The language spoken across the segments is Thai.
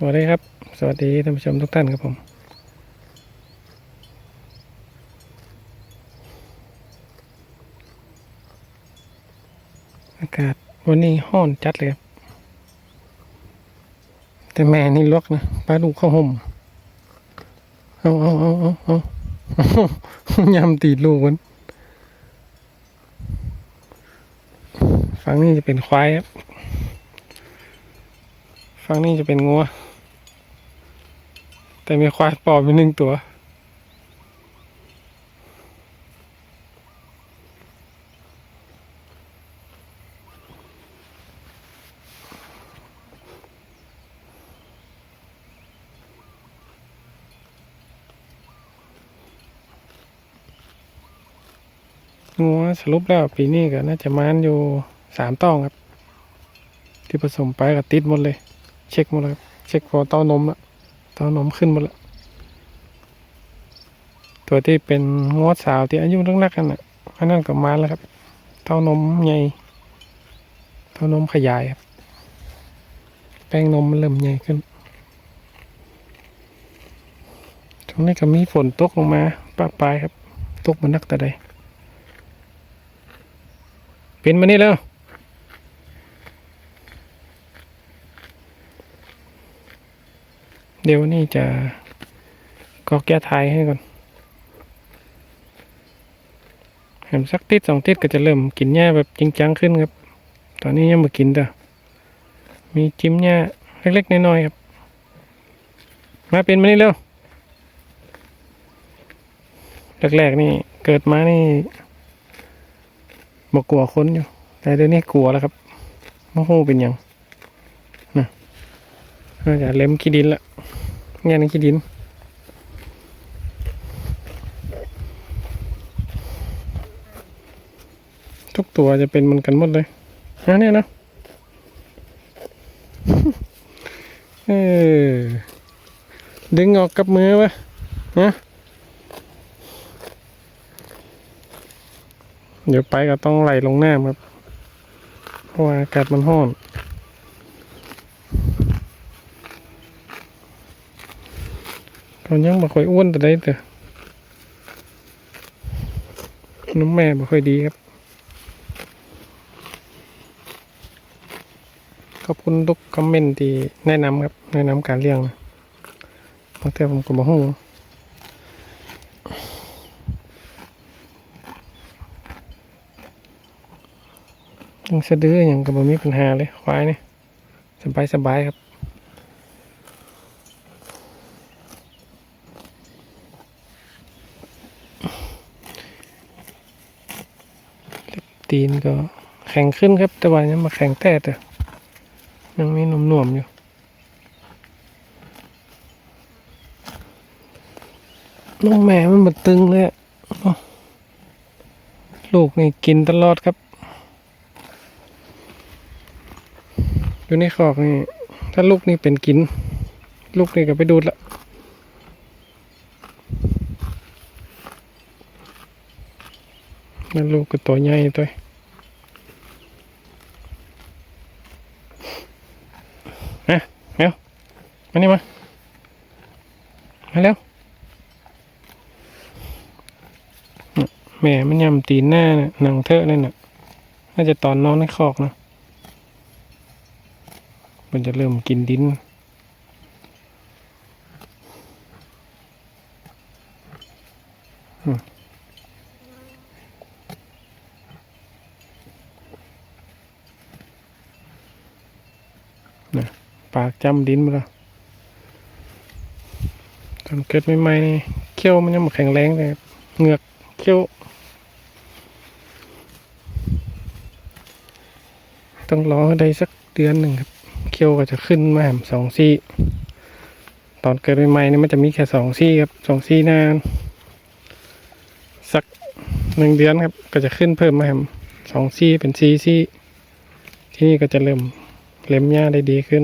สวัสดีครับ สวัสดีท่านผู้ชมทุกท่านครับผม อากาศวันนี้ห้อนจัดเลยครับ แต่แม่นี่ลวกนะปลาดุกข้าวห่มเอาเอาเอาเอาเอายำตีดลูกมันฝั่งนี้จะเป็นควายครับฝั่งนี้จะเป็นงัว แต่มีควายปลอมอยู่หนึ่งตัว งัวสรุปแล้วปีนี้ก็น่าจะมานอยู่สามต้องครับ ที่ผสมไปก็ติดหมดเลย เช็คหมดเลยครับเช็คพอเต้านมละ เต้านมขึ้นหมดละตัวที่เป็นงวดสาวที่อายุนักๆกันอะอันนั้นก็มาแล้วครับ เต้านมใหญ่เต้านมขยายครับ แป้งนมมันเริ่มใหญ่ขึ้นช่วงนี้ก็มีฝนตกลงมาปะปลายครับ ตกมานักแต่ใดเปินมานี่แล้ว เดี๋ยวนี่จะก็แก้ทายให้ก่อนแหมสักติดสองติดก็จะเริ่มกินหญ้าแบบจริงจังขึ้นครับ ตอนนี้ยังมากินแต่มีจิ้มหญ้าเล็กๆน้อยๆครับ มาเป็นมานี่แล้วแรกๆนี่เกิดมานี่บอกกลัวคนอยู่ แต่เดี๋ยวนี้กลัวแล้วครับโมโหเป็นยัง น่าจะเล็มขี้ดินละงานขี้ดิน ทุกตัวจะเป็นมันกันหมดเลยนะเนี่ยนะเออดึงออกกับมือวะนะเดี๋ยวไปก็ต้องไหลลงน้ำครับ เพราะว่าอากาศมันร้อน ตอนยังบ่ค่อยอ้วนแต่ได้แต่น้ำแม่บ่ค่อยดีครับ ขอบคุณทุกคอมเมนต์ที่แนะนำครับ แนะนำการเลี้ยงบางทีผมก็บ่ฮู้ยังสะดืออย่างก็บ่มีปัญหาเลยควายนี่สบายสบายครับ เล็บ ตีนก็แข็งขึ้นครับ แต่ว่ายังมาแข็งแต่แต่ยังมีหน่วมๆอยู่น้องแม่มันมาตึงเลยลูกนี่กินตลอดครับ อยู่ในคอกนี่ ถ้าลูกนี่เป็นกิน ลูกนี่ก็ไปดูดละ นั่นลูกก็ตัวใหญ่ตัวฮะเร็วมานี่มา มาเร็วแม่มันยำตีนหน้าน่ะหนังเทอะนั่นน่ะ น่าจะตอนนอนในคอกนะมันจะเริ่มกินดินอืมนะ ปากจำดินมาล้วตอนเกิดใหม่ๆนี่เขี้ยวมันยังม่แข็งแรงเลยเหงือกเขี้ยว ต้องรอได้สักเดือนหนึ่งครับเคี้ยวก็จะขึ้นมาแหมสองซี่ ตอนเกิดใหม่ๆนี่มันจะมีแค่สองซี่ครับสองซี่นาน สักหนึ่งเดือนครับ ก็จะขึ้นเพิ่มมาแหมสองซี่เป็นซี่ซี่ที่นี่ก็จะเริ่มเล็มหญ้าได้ดีขึ้น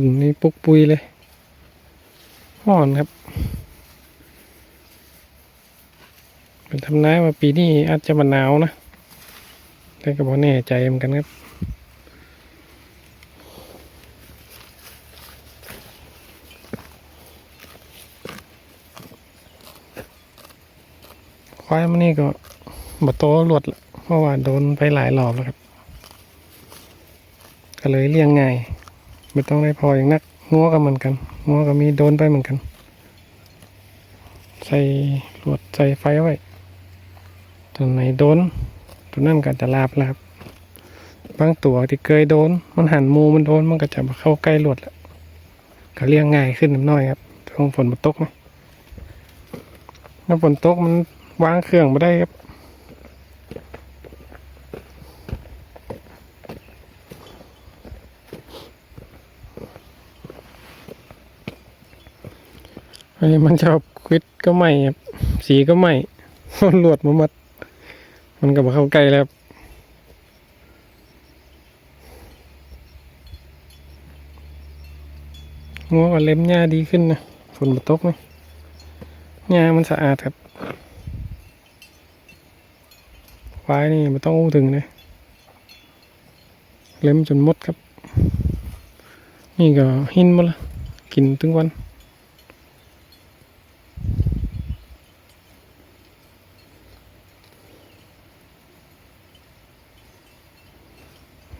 ขุนนี่ปุกปุยเลยห่อนครับ เป็นทำนายว่าปีนี้อาจจะมาหนาวนะแต่ก็บอกแน่ใจเหมือนกันครับควายมันนี่ก็บโตหลวดเพราะว่าโดนไปหลายรอบแล้วครับ ก็เลยเลี้ยงง่าย ไม่ต้องได้พออย่างนักงัวก็เหมือนกันงัวก็มีโดนไปเหมือนกัน ใส่หลวดใส่ไฟไว้ตัวไหนโดนตัวนั่นก็จะลาบล้วครับบางตัวที่เคยโดน มันหันมูมันโดนมันก็จะมาเข้าใกล้หลวดแล้วก็เลี้ยงง่ายขึ้นนิดหน่อยครับช่วงฝนมันตกนะถ้าฝนตกมันวางเครื่องไม่ได้ครับ อันนี้มันชอบควิดก็ไหม่ครับ สีก็ไหม่มันหลวดมามัด มันก็มาเข้าใกล้แล้วงัวกับเล็มหญ้าดีขึ้นนะฝนมาตกนะหญ้ามันสะอาดครับควายนี่ไม่ต้องอู้ถึงเลยเล็มจนมดครับ นี่ก็หินหมดละกินถึงวัน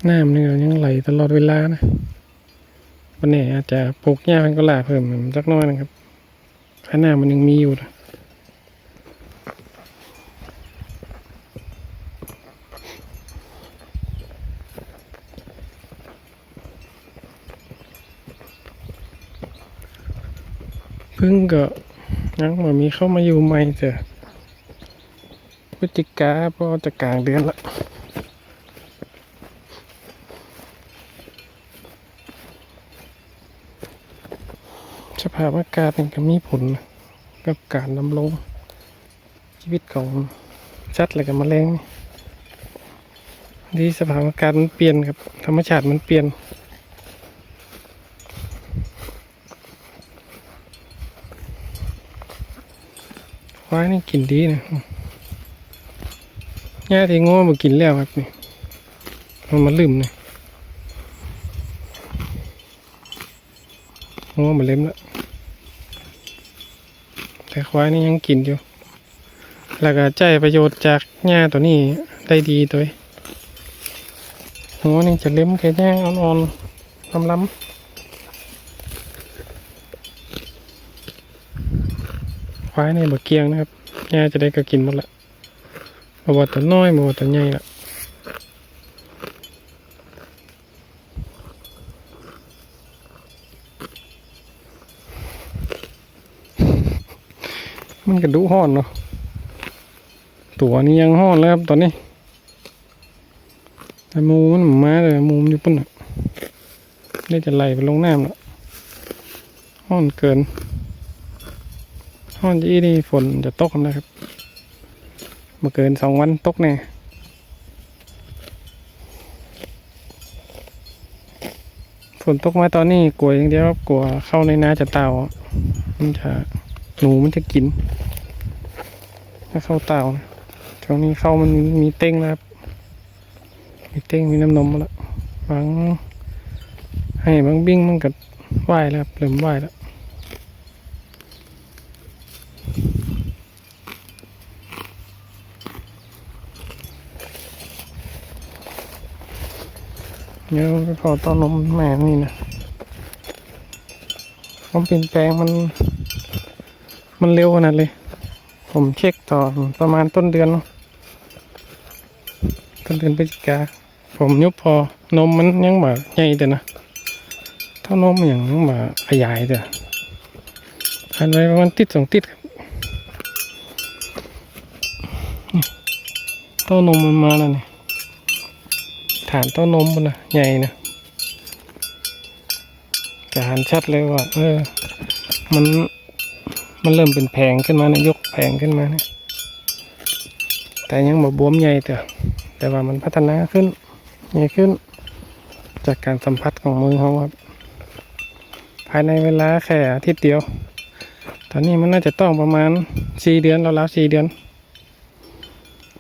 น้ำนี่ก็ยังไหลตลอดเวลานะวันนี้อาจจะปลูกหญ้าพันก็ลาเพิ่มสักน้อยนะครับข้างหน้ามันยังมีอยู่นะพึ่งก็ยังมามีเข้ามาอยู่ใหม่เจอพฤศจิกาพราะจะกลางเดือนละ สภาพอากาศมันก็มีผลกับการดำรงชีวิตของสัตว์และกับแมลงที่สภาพอากาศมันเปลี่ยนครับ ธรรมชาติมันเปลี่ยนควายนี่กินดีนะหญ้าที่ง้อมากินแล้วครับนี่มันมาลืมเลยง้อมาเล็มแล้ว แต่ควายนี่ยังกินอยู่ แล้วก็ใจประโยชน์จากหญ้าตัวนี้ได้ดีตัวหัวนี่จะเล็มแค่หญ้าอ่อนๆล้ำๆควายนี่บะเกียงนะครับหญ้าจะได้ก็กินหมดละบว่าตัวน้อยบว่าตัวใหญ่ละ มันกระดูห้อนเนาะตัวนี้ยังห้อนแล้วครับตอนนี้แต่มูมันมาเลยมูมันอยู่ปุ่นน่ะได้จะไหลไปลงน้ำแล้วห้อนเกิน ห้อนยี่นี่ฝนจะตกนะครับมื่อเกินสองวันตกแน่ฝนตกมาตอนนี้กลัวอย่างเดียวครับกลัวเข้าในนาจะเต่ามันจะ หนูมันจะกิน ถ้าเข้าเต่านะช่วงนี้เข้ามันมีเต้งแล้วครับ มีเต้งมีน้ำนมมาแล้วบางให้บางบิ้งมันก็ไหวแล้วครับเริ่มไหวแล้วเดี๋ยวไปขอต้อนนมแม่นี่นะความเปลี่ยนแปลงมัน มันเร็วขนาดเลย ผมเช็คต่อประมาณต้นเดือน ต้นเดือนพฤศจิกา ผมยุบพอนมมันยังแบบใหญ่แต่นะเท่านมอย่างแบบขยายแต่อันไว้ประมาณติดสองติดครับเต้านมมันมาแล้วนี่ฐานเต้านมมันนะใหญ่นะจะหันชัดเลยว่าเออมัน มันเริ่มเป็นแผงขึ้นมานะยกแผงขึ้นมานะแต่ยังบ่บวมใหญ่แต่แต่ว่ามันพัฒนาขึ้นใหญ่ขึ้น จากการสัมผัสของมือเขาครับ ภายในเวลาแค่อาทิตย์เดียว ตอนนี้มันน่าจะต้องประมาณสี่เดือนแล้วๆสี่เดือน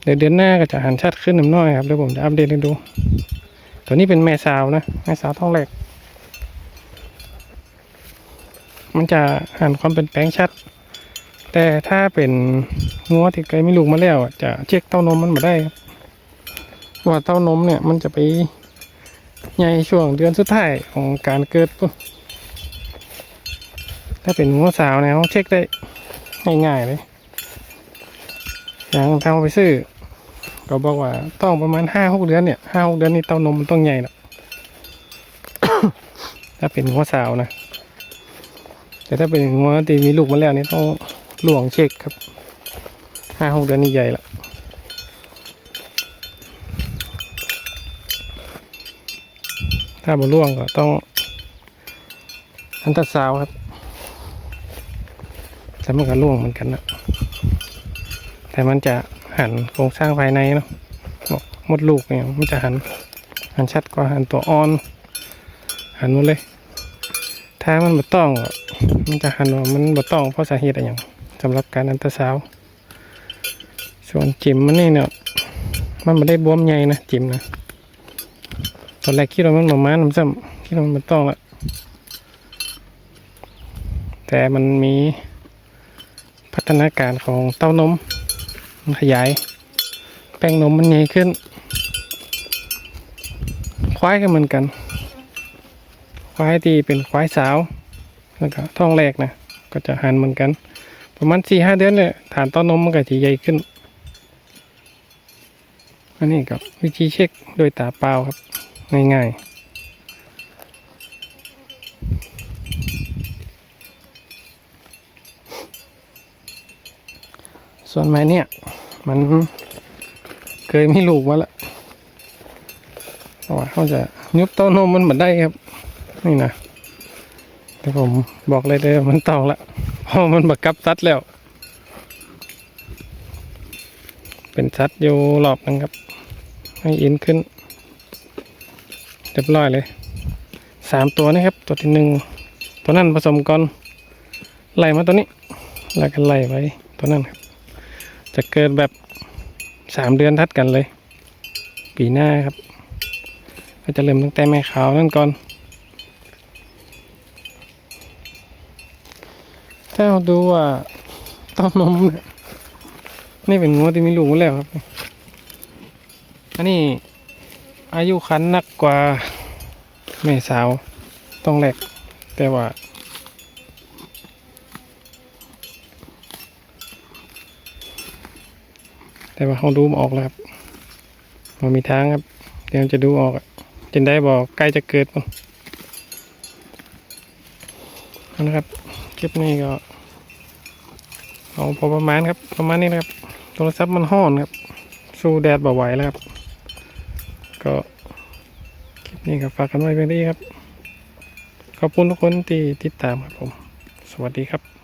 เดี๋ยวเดือนหน้าก็จะหันชัดขึ้นหน่อยน้อยครับเดี๋ยวผมจะอัปเดตให้ดู ตัวนี้เป็นแม่สาวนะแม่สาวท้องแรกมันจะหันความเป็นแปลงชัด แต่ถ้าเป็นงัวที่เคยมีลูกมาแล้วอะจะเช็คเต้านมมันมาได้ครับว่าเต้านมเนี่ยมันจะไปใหญ่ช่วงเดือนสุดท้ายของการเกิดปุ๊บถ้าเป็นงัวสาวเนี่ยเขาเช็คได้ง่ายๆเลยอย่างทางไปซื้อก็บอกว่าต้องประมาณห้าหกเดือนเนี่ยห้าหกเดือนนี่เต้านมมันต้องใหญ่ละถ้าเป็นงัวสาวนะแต่ถ้าเป็นงัวที่มีลูกมาแล้วนี่ต้อง หลวงเช็คครับห้าหกเดือนนี่ใหญ่ละถ้าบ่ล่วงก็ต้องอันตราซาวครับแต่มันก็ล่วงเหมือนกันนะแต่มันจะหันโครงสร้างภายในเนาะมดลูกเนี่ยมันจะหันหันชัดกว่าหันตัวอ่อน หันหมดเลย ถ้ามันบ่ต้องมันจะหันว่ามันบ่ต้องเพราะสาเหตุอะไรอย่าง สำหรับการอันตราซาวส่วนจิ๋มมันนี่เนี่ยมันไม่ได้บวมใหญ่นะจิ๋มนะตอนแรกคิดว่ามันหมาม้าน้ำซ้ำคิดว่ามันต้องละแต่มันมีพัฒนาการของเต้านมมันขยาย แป้งนมมันใหญ่ขึ้น ควายก็เหมือนกัน ควายที่เป็นควายสาวแล้วก็ท้องแรกนะก็จะหันเหมือนกัน ประมาณสี่ห้าเดือนเนี่ยฐานเต้านมมันก็จะใหญ่ขึ้น อันนี้ก็วิธีเช็คโดยตาเปล่าครับ ง่ายๆส่วนไม้เนี่ย มันเคยมีลูกมาแล้วเพราะว่าเขาจะยุบเต้านมมันเหมือนได้ครับ นี่นะ แต่ผมบอกเลยเลยมันตองละเพราะมันบักกับซัดแล้ว เป็นซัดอยู่รอบนึงครับ ให้อินขึ้นเรียบร้อยเลยสามตัวนี่ครับ ตัวที่หนึ่งตัวนั้นผสมก่อนไล่มาตัวนี้ แล้วก็ไล่ไปตัวนั้นครับ จะเกิดแบบสามเดือนทัดกันเลย ปีหน้าครับ ก็จะเริ่มตั้งแต่แม่ขาวนั่นก่อน ถ้าเราดูว่าต้านมเนี่ยนี่เป็นงัวที่มีลูกแล้วครับ อันนี้อายุคันนักกว่าแม่สาวต้องแหลกแต่ว่าแต่ว่าเขาดูมออกแล้วครับมันมีทางครับ เดี๋ยวจะดูออกจนได้บอกใกล้จะเกิดมั้งนะครับ คลิปนี้ก็เอาพอประมาณครับ ประมาณนี้นะครับโทรศัพท์มันห้อนครับ สู้แดดบ่ไหวแล้วครับ ก็คลิปนี้ก็ฝากกันไว้เพียงเท่านี้ครับ ขอบคุณทุกคนที่ติดตามครับผม สวัสดีครับ